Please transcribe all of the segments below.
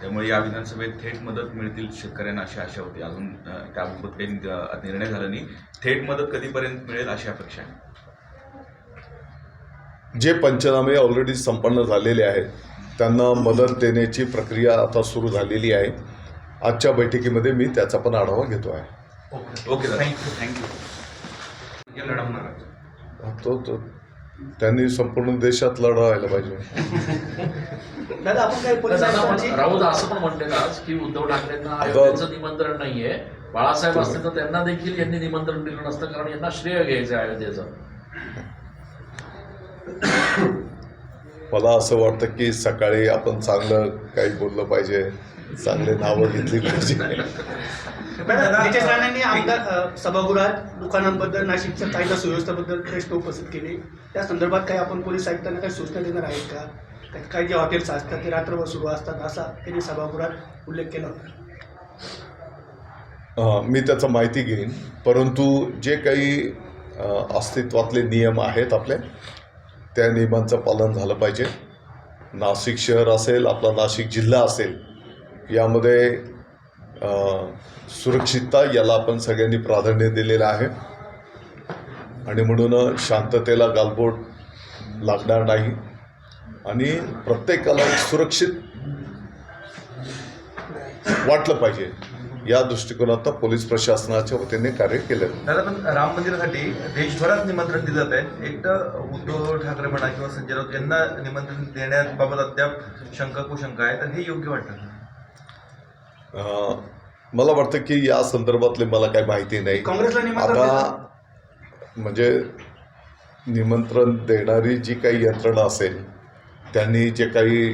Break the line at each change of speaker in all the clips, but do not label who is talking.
त्यामुळे या विधानसभेत थेट मदत मिळतील शेतकऱ्यांना अशी आशा होती. अजून त्याबाबत काही निर्णय झाला नाही. थेट मदत कधीपर्यंत मिळेल अशी अपेक्षा आहे?
जे पंचनामे ऑलरेडी संपन्न झालेले आहेत त्यांना मदत देण्याची प्रक्रिया आता सुरू झालेली आहे. आजच्या बैठकीमध्ये मी त्याचा पण आढावा घेतो आहे.
ओके. थँक्यू थँक्यू लढवणार
तो तो. त्यांनी संपूर्ण देशात लढवायला पाहिजे.
दादा आपण काही
राऊत असं पण म्हणले ना आज की उद्धव ठाकरेंना निमंत्रण नाहीये. बाळासाहेब असते तर त्यांना देखील यांनी निमंत्रण दिलं नसतं कारण यांना श्रेय घ्यायचं आहे अयोध्येचं.
मला असं वाटतं की सकाळी आपण चांगलं काही बोललं पाहिजे. चांगले नावं घेतली पाहिजे.
नितेश राणेंनी आमदार सभागृहात दुकानांबद्दल नाशिकच्या कायदा सुव्यवस्थेबद्दल प्रश्न उपस्थित केले. त्या संदर्भात काही आपण पोलीस आयुक्तांना काही सूचना देणार आहेत का? काही- काही जे हॉटेल्स असतात ते रात्रभर सुरू असतात असा त्यांनी सभागृहात उल्लेख केला होता.
मी त्याचं माहिती घेईन. परंतु जे काही अस्तित्वातले नियम आहेत आपले त्या नियमांचं पालन झालं पाहिजे. नाशिक शहर असेल आपला नाशिक जिल्हा असेल यामध्ये सुरक्षितता याला आपण सगळ्यांनी प्राधान्य दिलेलं आहे. आणि म्हणून शांततेला गालबोट लागणार नाही. आणि प्रत्येकाला एक सुरक्षित वाटलं पाहिजे. या दृष्टिकोनात पोलीस प्रशासनाच्या वतीने कार्य केलं.
दादा पण राम मंदिरासाठी देशभरात निमंत्रण दिलं जात आहे एकटं उद्धव ठाकरे म्हणा किंवा संजय राऊत यांना निमंत्रण देण्याबाबत अद्याप शंका कुशंका आहे. तर हे योग्य वाटतं?
मला वाटतं की या संदर्भातले मला काही माहिती नाही.
काँग्रेसला निमंत्रण
आता म्हणजे निमंत्रण देणारी जी काही यंत्रणा असेल त्यांनी जे काही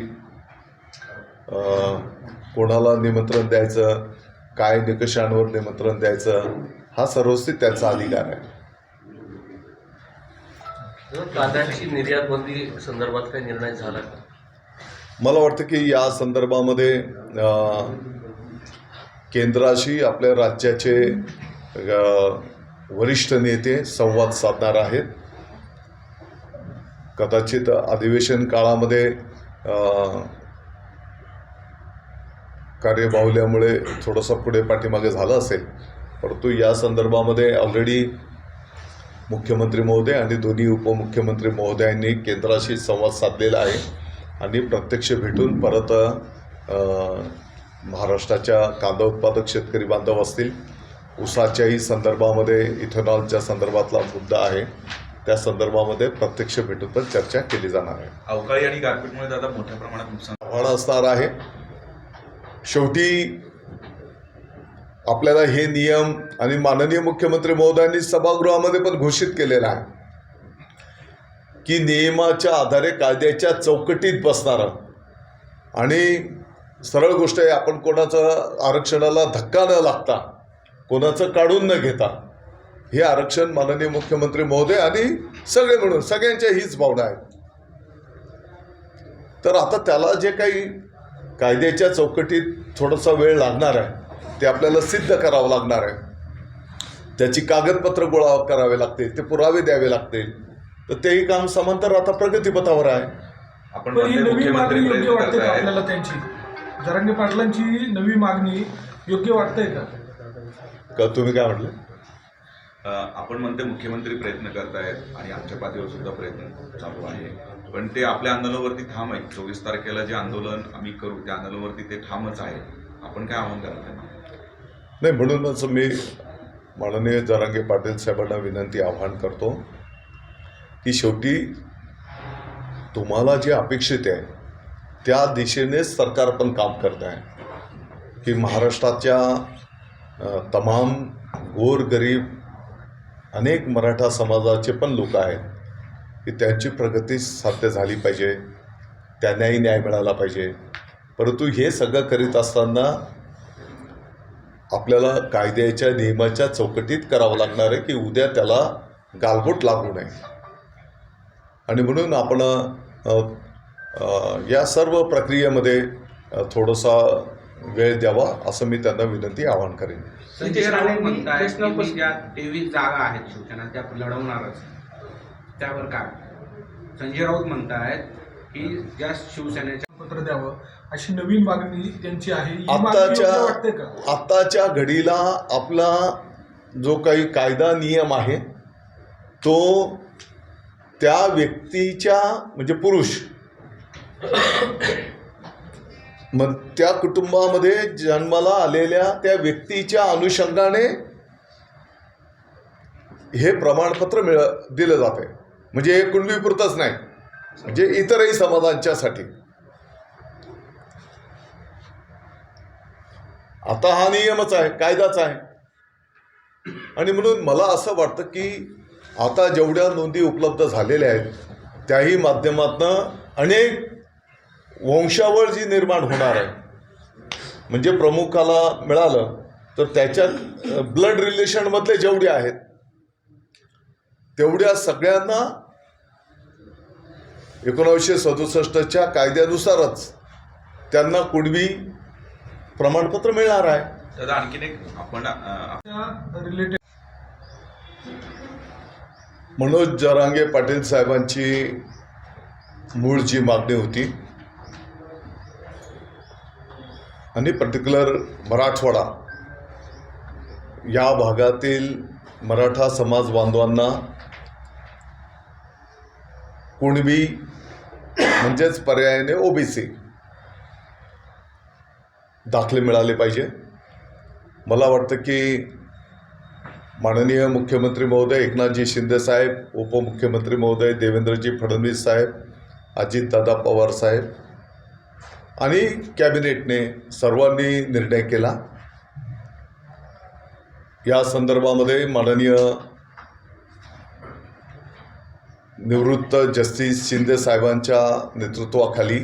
अं, कोणाला निमंत्रण द्यायचं काय निकषांवर निमंत्रण द्यायचं हा सर्वस्वी त्यांचा अधिकार आहे.
कांद्याची निर्यात बंदी संदर्भात काही निर्णय झाला का?
मला वाटतं की या संदर्भामध्ये अं, केंद्राशी आपल्या राज्याचे वरिष्ठ नेते संवाद साधणार आहेत. कदाचित अधिवेशन काळामध्ये कार्य बाहुल्यामुळे थोडंसं पुढे पाठीमागे झालं असेल. परंतु या संदर्भामध्ये ऑलरेडी मुख्यमंत्री महोदय आणि दोन्ही उपमुख्यमंत्री महोदयांनी केंद्राशी संवाद साधलेला आहे. आणि प्रत्यक्ष भेटून परत महाराष्ट्राच्या कांदा उत्पादक शेतकरी बांधव असतील ऊसाच्याही संदर्भामध्ये इथेनॉलच्या संदर्भातला मुद्दा आहे. त्या संदर्भामध्ये प्रत्यक्ष भेटून पण चर्चा केली जाणार आहे.
अवकाळी आणि गारपीटमुळे दादा मोठ्या प्रमाणात नुकसान
आव्हान असणार आहे. शेवटी आपल्याला हे नियम आणि माननीय मुख्यमंत्री महोदयांनी सभागृहामध्ये पण घोषित केलेलं आहे की नियमाच्या आधारे कायद्याच्या चौकटीत बसणारं आणि सरळ गोष्ट आहे आपण कोणाचं आरक्षणाला धक्का न लागता कोणाचं काढून न घेता हे आरक्षण माननीय मुख्यमंत्री महोदय आणि सगळे मिळून सगळ्यांच्या हीच भावना आहे तर आता त्याला जे काही कायद्याच्या चौकटीत थोडासा वेळ लागणार आहे ते आपल्याला सिद्ध करावं लागणार आहे. त्याची कागदपत्र गोळा करावे लागतील ते पुरावे द्यावे लागतील. तर तेही काम समांतर आता प्रगतीपथावर आहे.
आपण मुख्यमंत्री
जरांगे पाटलांची नवी मागणी योग्य वाटतंय का?
का तुम्ही काय म्हटलं?
अ, आपण म्हणते मुख्यमंत्री प्रयत्न करतायत आणि आमच्या पातळीवर सुद्धा प्रयत्न चालू आहे. पण ते आपल्या आंदोलनावरती ठाम आहे चोवीस तारखेला जे आंदोलन आम्ही करू त्या आंदोलनावरती ते ठामच आहे. आपण काय आव्हान कराल त्यांना?
नाही म्हणूनच मी माननीय जरांगे पाटील साहेबांना विनंती आव्हान करतो की शेवटी तुम्हाला जे अपेक्षित आहे त्या दिशेनेच सरकार पण काम करत आहे. की महाराष्ट्राच्या तमाम गोरगरीब अनेक मराठा समाजाचे पण लोक आहेत की त्यांची प्रगती साध्य झाली पाहिजे त्यांनाही न्याय मिळाला पाहिजे. परंतु हे सगळं करीत असताना आपल्याला कायद्याच्या नियमाच्या चौकटीत करावं लागणार आहे की उद्या त्याला गालबोट लागू नये. आणि म्हणून आपण या सर्व प्रक्रियेमध्ये थोडासा वेळ द्यावा असं मी त्यांना विनंती आवाहन करेन.
संजय राऊत की ज्या तेवीस जागा आहेत शिवसेना त्या लढवणारच. त्यावर काय? संजय राऊत म्हणतायत ही ज्या शिवसेनेच्या
पत्र द्यावं अशी नवीन मागणी त्यांची आहे. ही
आत्ताच्या
का?
आत्ताच्या घडीला आपला जो काही कायदा नियम आहे तो त्या व्यक्तीच्या म्हणजे पुरुष मग त्या कुटुंबामध्ये जन्माला आलेल्या त्या व्यक्तीच्या अनुषंगाने हे प्रमाणपत्र मिळ दिलं जाते म्हणजे हे कुणबीपुरतंच नाही. म्हणजे इतरही समाजांच्यासाठी. आता हा नियमच आहे कायदाच आहे. आणि म्हणून मला असं वाटतं की आता जेवढ्या नोंदी उपलब्ध झालेल्या आहेत त्याही माध्यमातनं अनेक वंशावळ जी निर्माण होणार आहे म्हणजे प्रमुखाला मिळालं तर त्याच्यात ब्लड रिलेशनमधले जेवढे आहेत तेवढ्या सगळ्यांना एकोणावीसशे सदुसष्टच्या कायद्यानुसारच त्यांना कुणबी प्रमाणपत्र मिळणार आहे.
दादा आणखीन एक आपण
रिलेटेड
मनोज जरांगे पाटील साहेबांची मूळ जी मागणी होती. आणि पर्टिक्युलर मराठवाडा. या भागातील मराठा समाज बांधवांना कुणबी म्हणजेच पर्यायाने ओबीसी दाखले मिळाले पाहिजे. मला वाटतं की माननीय मुख्यमंत्री महोदय एकनाथजी शिंदे साहेब उपमुख्यमंत्री महोदय देवेंद्रजी फडणवीस साहेब अजितदादा पवार साहेब आणि कॅबिनेटने सर्वांनी निर्णय केला. या संदर्भामध्ये माननीय निवृत्त जस्टिस शिंदे साहेबांच्या नेतृत्वाखाली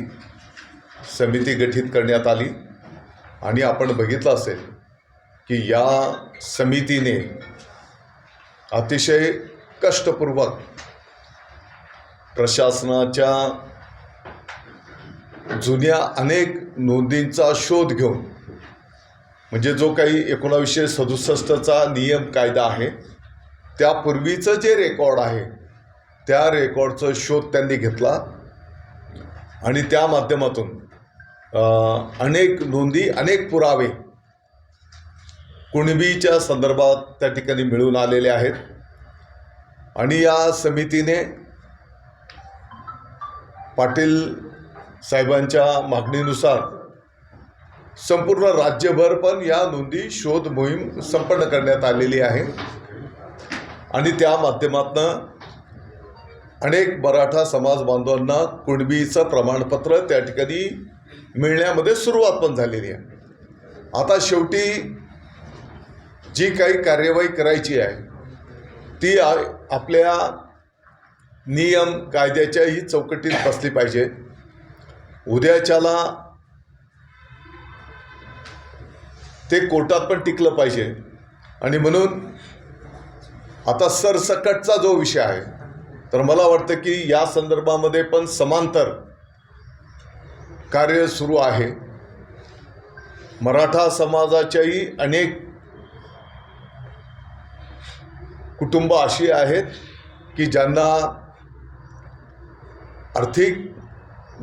समिती गठीत करण्यात आली. आणि आपण बघितलं असेल की या समितीने अतिशय कष्टपूर्वक प्रशासनाच्या जुन्या अनेक नोंदींचा शोध घेऊन म्हणजे जो काही एकोणावीसशे सदुसष्टचा नियम कायदा आहे त्यापूर्वीचं जे रेकॉर्ड आहे त्या रेकॉर्डचा शोध त्यांनी घेतला. आणि त्या माध्यमातून अनेक नोंदी अनेक पुरावे कुणबीच्या संदर्भात त्या ठिकाणी मिळून आलेले आहेत. आणि या समितीने पाटील साहेबांच्या मागणीनुसार संपूर्ण राज्यभर पण या नोंदी शोध मोहीम संपन्न करण्यात आलेली आहे. आणि त्या माध्यमातनं अनेक मराठा समाज बांधवांना कुणबीचं प्रमाणपत्र त्या ठिकाणी मिळण्यामध्ये सुरुवात पण झालेली आहे. आता शेवटी जी काही कार्यवाही करायची आहे ती आपल्या नियम कायद्याच्याही चौकटीत बसली पाहिजे. उद्याच्याला ते कोर्टात पण टिकलं पाहिजे. आणि म्हणून आता सरसकटचा जो विषय आहे तर मला वाटतं की या संदर्भामध्ये पण समांतर कार्य सुरू आहे. मराठा समाजाच्याही अनेक कुटुंब अशी आहेत की ज्यांना आर्थिक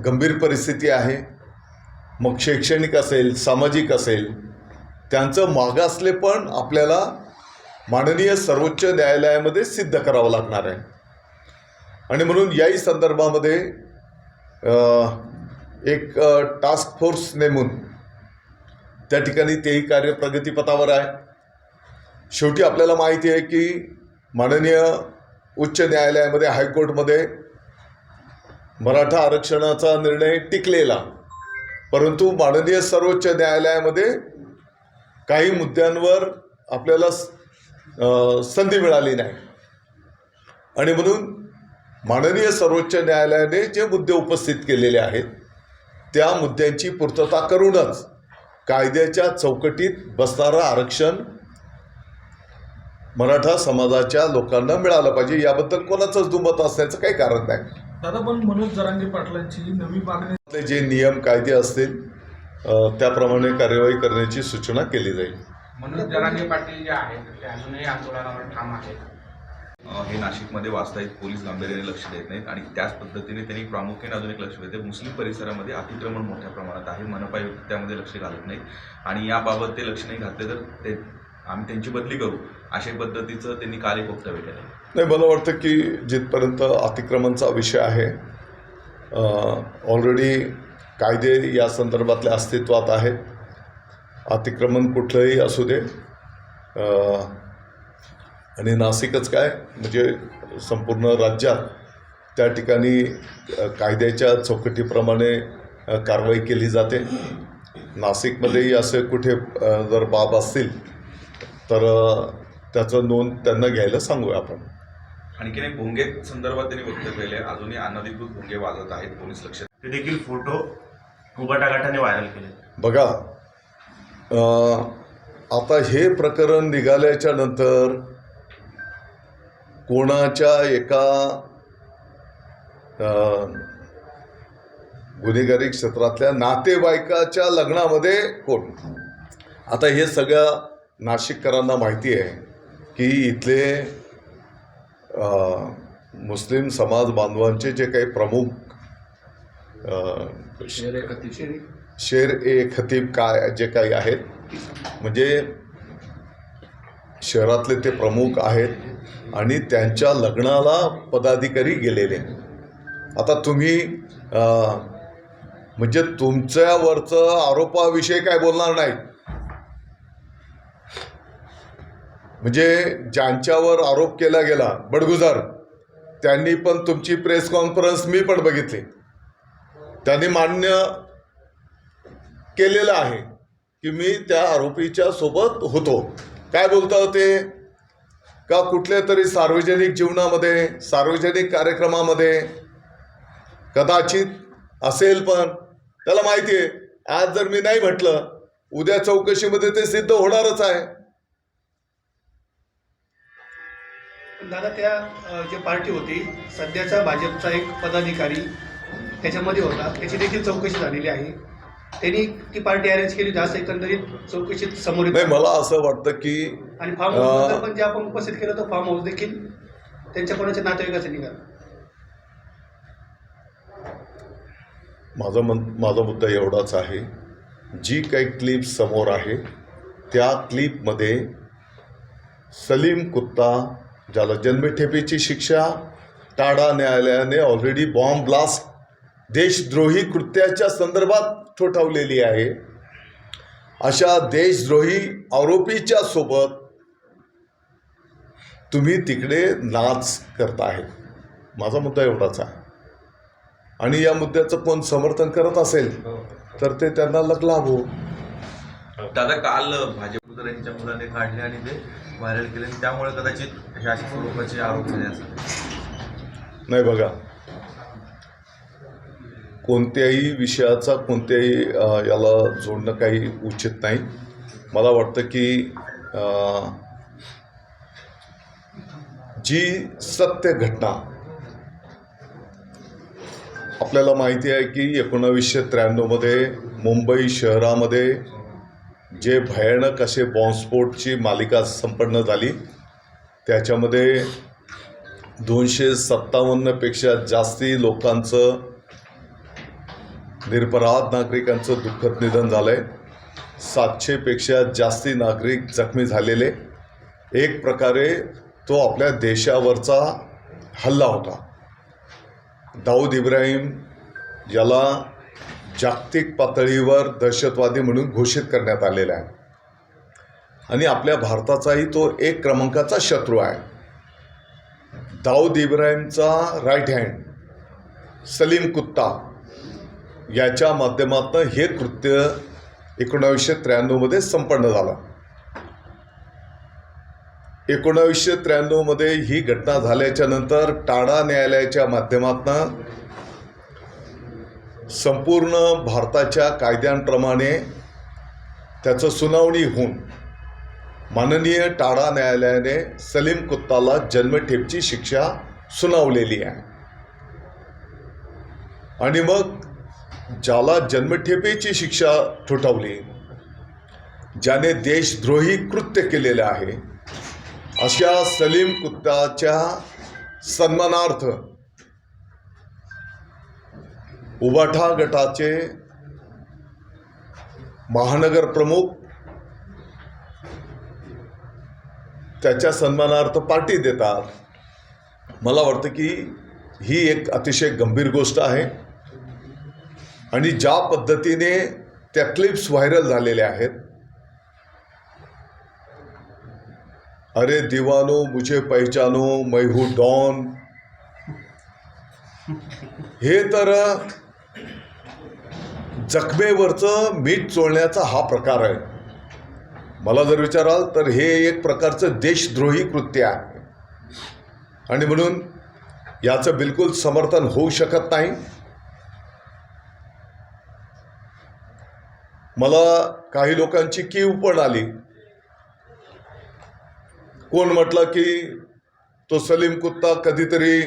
गंभीर परिस्थिती आहे. मग शैक्षणिक असेल सामाजिक असेल त्यांचं मागासले पण आपल्याला माननीय सर्वोच्च न्यायालयामध्ये सिद्ध करावं लागणार आहे. आणि म्हणून याही संदर्भामध्ये एक टास्क फोर्स नेमून त्या ठिकाणी तेही कार्य प्रगतीपथावर आहे. शेवटी आपल्याला माहिती आहे की माननीय उच्च न्यायालयामध्ये हायकोर्टमध्ये मराठा आरक्षणाचा निर्णय टिकलेला. परंतु माननीय सर्वोच्च न्यायालयामध्ये काही मुद्द्यांवर आपल्याला संधी मिळाली नाही. आणि म्हणून माननीय सर्वोच्च न्यायालयाने जे मुद्दे उपस्थित केलेले आहेत त्या मुद्द्यांची पूर्तता करूनच कायद्याच्या चौकटीत बसणारं आरक्षण मराठा समाजाच्या लोकांना मिळालं पाहिजे. याबद्दल कोणाचंच दुमत असण्याचं काही कारण नाही.
दादा पण मनोज जरांगे पाटलांची नवी मागणी
जे नियम कायदे असतील त्याप्रमाणे कार्यवाही करण्याची सूचना केली जाईल.
म्हणून जरांगे पाटील जे आहेत ते अजूनही आंदोलनावर ठाम आहेत.
हे नाशिकमध्ये वास्तविक पोलीस गांभीर्याने लक्ष देत नाहीत आणि त्याच पद्धतीने त्यांनी प्रामुख्याने अजून एक लक्ष देते मुस्लिम परिसरामध्ये अतिक्रमण मोठ्या प्रमाणात आहे. मनपा त्यामध्ये लक्ष घालत नाहीत. आणि याबाबत ते लक्ष नाही घातले तर ते आम्ही त्यांची बदली करू. अशा पद्धतीचं त्यांनी काल एक वक्तव्य केलं
नाही मला वाटतं की जिथपर्यंत अतिक्रमणचा विषय आहे ऑलरेडी कायदे या संदर्भातल्या अस्तित्वात आहेत. अतिक्रमण कुठलंही असू दे. आणि नाशिकच काय? म्हणजे संपूर्ण राज्यात त्या ठिकाणी कायद्याच्या चौकटीप्रमाणे कारवाई केली जाते. नाशिकमध्येही असे कुठे जर बाब असतील तर त्याचं नोंद त्यांना घ्यायला सांगूया आपण.
आणखीन एक भोंगे संदर्भात त्यांनी वक्तव्य केले अजूनही अनधिकृत भोंगे वाजत आहेत पोलीस लक्ष
ते देखील फोटो उबाटाघाटाने व्हायरल केले.
बघा अं, आता हे प्रकरण निघाल्याच्या नंतर कोणाच्या एका अं, गुन्हेगारी क्षेत्रातल्या नातेवाईकाच्या लग्नामध्ये कोण? आता हे सगळ्या नाशिककरांना माहिती आहे की इथले मुस्लिम समाज बांधवांचे जे काही प्रमुख
शेर
ए खतीब. काय जे काही आहेत म्हणजे शहरातले ते प्रमुख आहेत आणि त्यांच्या लग्नाला पदाधिकारी गेलेले. आता तुम्ही म्हणजे तुमच्यावरचं आरोपाविषयी काय बोलणार नाही म्हणजे ज्यांच्यावर आरोप केला गेला बडगुजार त्यांनी पण तुमची प्रेस कॉन्फरन्स मी पण बघितली. त्यांनी मान्य केलेलं आहे की मी त्या आरोपीच्या सोबत होतो. काय बोलता होते का कुठल्या तरी सार्वजनिक जीवनामध्ये सार्वजनिक कार्यक्रमामध्ये कदाचित असेल पण त्याला माहिती आहे आज जर मी नाही म्हटलं उद्या चौकशीमध्ये ते सिद्ध होणारच आहे.
दादा त्या जे पार्टी होती सध्याचा भाजपचा एक पदाधिकारी त्याच्यामध्ये होता. त्याची देखील चौकशी झालेली आहे. त्यांनी ती पार्टी अरेंज केली. जास्त एकंदरीत चौकशीत समोर
नाही मला असं वाटतं की
आणि फार्म हाऊस पण जे आपण उपस्थित केलं तो फार्म हाऊस देखील त्यांच्या कोणाच्या नातेवाईकाचं निघालं
माझा मन माझा मुद्दा एवढाच आहे. जी काही क्लिप समोर आहे त्या क्लिपमध्ये सलीम कुत्ता ज्याला जन्मठेपेची शिक्षा टाडा न्यायालयाने ऑलरेडी बॉम्ब ब्लास्ट देशद्रोही कृत्याच्या संदर्भात ठोठावलेली आहे. अशा देशद्रोही आरोपीच्या सोबत तुम्ही तिकडे नाच करत आहे माझा मुद्दा एवढाच आहे. आणि या मुद्द्याचं कोण समर्थन करत असेल तर ते त्यांना लग लाभ. हो
दादा काल भाजप
तर यांच्या मुलाने काढले आणि ते व्हायरल केले. आणि त्यामुळे कदाचित हे अशा स्वरूपाचे आरोप झाले असतात
नाही बघा. कोणत्याही विषयाचा कोणत्याही याला जोडणं काही उचित नाही. मला वाटतं की जी सत्य घटना आपल्याला माहिती आहे की एकोणावीसशे त्र्याण्णवमध्ये मुंबई शहरामध्ये जे भयानक असे बॉम्बस्फोटची मालिका संपन्न झाली त्याच्यामध्ये दोनशे सत्तावन्नपेक्षा जास्ती लोकांचं निरपराध नागरिकांचं दुःखद निधन झालं आहे सातशेपेक्षा जास्ती नागरिक जखमी झालेले. एक प्रकारे तो आपल्या देशावरचा हल्ला होता. दाऊद इब्राहिम याला जागतिक पातळीवर दहशतवादी म्हणून घोषित करण्यात आलेला आहे. आणि आपल्या भारताचाही तो एक क्रमांकाचा शत्रू आहे. दाऊद इब्राहिमचा राईट हँड सलीम कुत्ता याच्या माध्यमातून हे कृत्य एकोणावीसशे त्र्याण्णवमध्ये संपन्न झालं. एकोणावीसशे त्र्याण्णवमध्ये ही घटना झाल्याच्यानंतर टाडा न्यायालयाच्या माध्यमातून संपूर्ण भारताच्या कायद्यांप्रमाणे त्याचं सुनावणी होऊन माननीय टाडा न्यायालयाने सलीम कुत्ताला जन्मठेपची शिक्षा सुनावलेली आहे. आणि मग ज्याला जन्मठेपेची शिक्षा ठोठावली ज्याने देशद्रोही कृत्य केलेलं आहे अशा सलीम कुत्ताच्या सन्मानार्थ उबाठा गटाचे महानगर प्रमुख त्याच्या सन्मानार्थ पार्टी देतात. मला वाटतं की ही एक अतिशय गंभीर गोष्ट आहे. आणि ज्या पद्धतीने त्या क्लिप्स व्हायरल झालेल्या आहेत. अरे दिवानो मुझे पहचानो मैहू डॉन. हे तर जखमेवरचं मीठ चोळण्याचा हा प्रकार आहे. मला जर विचाराल तर हे एक प्रकारचं देशद्रोही कृत्य आहे. आणि म्हणून याचं बिलकुल समर्थन होऊ शकत नाही. मला काही लोकांची कीव पण आली. कोण म्हटलं की तो सलीम कुत्ता कधीतरी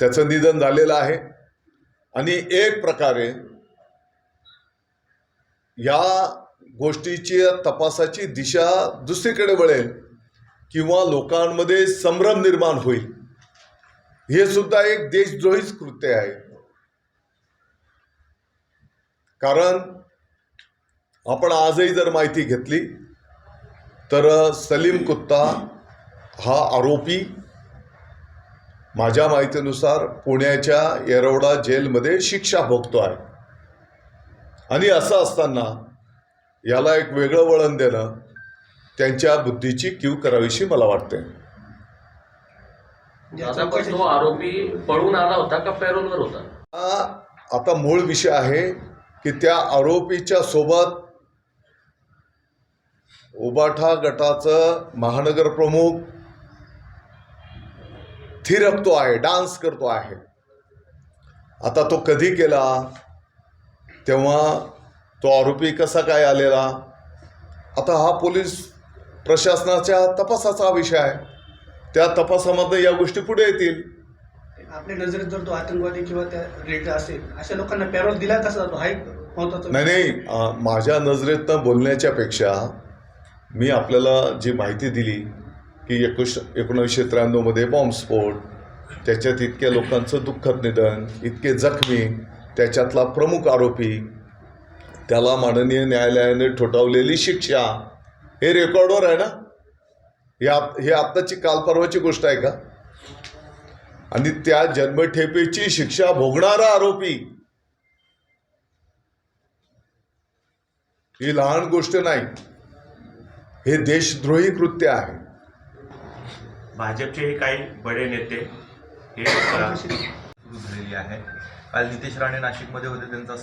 त्याचं निधन झालेलं आहे. आणि एक प्रकारे या गोष्टीची तपासाची दिशा दुसरीकडे वळेल किंवा लोकांमध्ये संभ्रम निर्माण होईल. हे सुद्धा एक देशद्रोहीच कृत्य आहे. कारण आपण आजही जर माहिती घेतली तर सलीम कुत्ता हा आरोपी माझ्या माहितीनुसार पुण्याच्या येरवडा जेलमध्ये शिक्षा भोगतो आहे. आणि असं असताना याला एक वेगळं वळण देणं त्यांच्या बुद्धीची कीव करावीशी मला वाटते.
आता पण तो आरोपी पळून आला होता का पॅरोलवर होता?
हा आता मूळ विषय आहे की त्या आरोपीच्या सोबत उबाठा गटाचं महानगर प्रमुख थिरकतो आहे डान्स करतो आहे. आता तो कधी केला? तेव्हा तो आरोपी कसा काय आलेला? आता हा पोलीस प्रशासनाच्या तपासाचा विषय आहे. त्या तपासामध्ये या गोष्टी पुढे येतील.
आपल्या नजरेत जर तो आतंकवादी किंवा त्या रेट असेल अशा लोकांना पॅरोल दिला कसा जातो? हा एक महत्त्वाचा
नाही नाही. माझ्या नजरेतनं बोलण्याच्या पेक्षा मी आपल्याला जी माहिती दिली की एकोश एकोणीसशे त्र्याण्णवमध्ये बॉम्बस्फोट त्याच्यात इतक्या लोकांचं दुःखद निधन इतके जखमी त्याच्यातला प्रमुख आरोपी त्याला माननीय न्यायालयाने ठोठावलेली शिक्षा. हे रेकॉर्डवर आहे ना? हे आप हे आत्ताची कालपर्वाची गोष्ट आहे का? आणि त्या जन्मठेपेची शिक्षा भोगणारा आरोपी. ही लहान गोष्ट नाही. हे देशद्रोही कृत्य आहे.
भाजपचेही काही बडे नेते हे
झालेली आहे. काल नितेश राणे नाशिकमध्ये होते त्यांचा